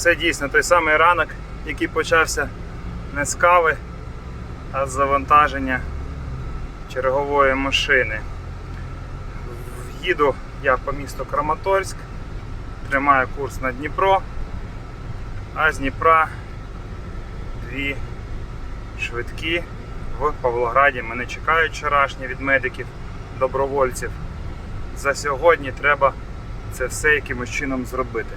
Це дійсно той самий ранок, який почався не з кави, а з завантаження чергової машини. Їду я по місту Краматорськ, тримаю курс на Дніпро, а з Дніпра дві швидкі в Павлограді. Мене чекають вчорашні від медиків, добровольців. За сьогодні треба це все якимось чином зробити.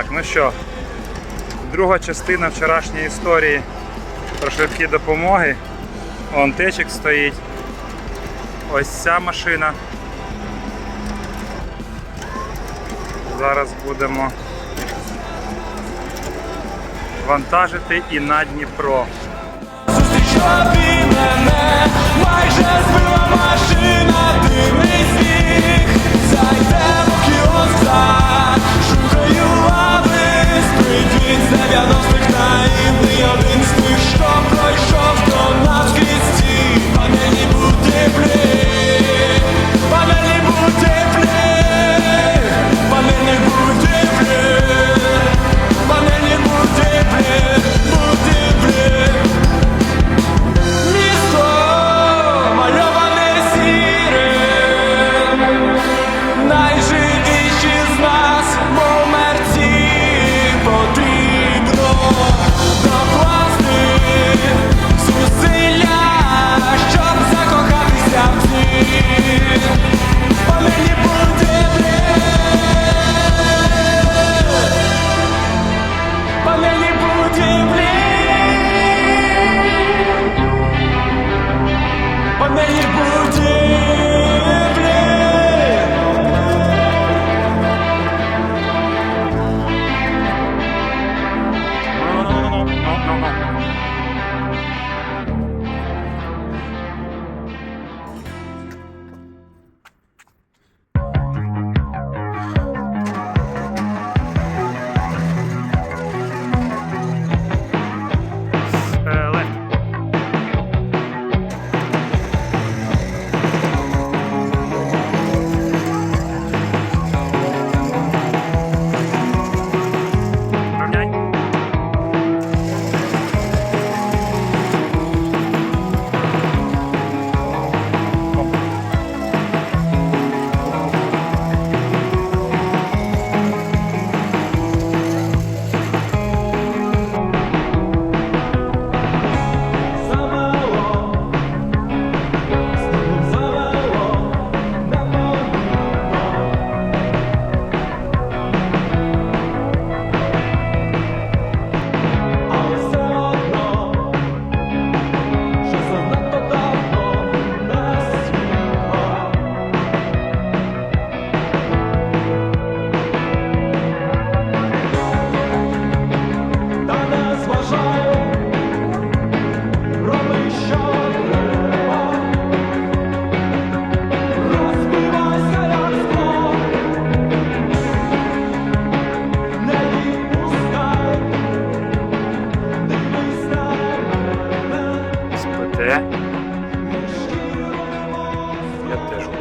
Так, ну що, друга частина вчорашньої історії про швидкі допомоги. Вон течик стоїть. Ось ця машина. Зараз будемо вантажити і на Дніпро. Зустрічав і мене, майже збила машина, дивний мене. Спите.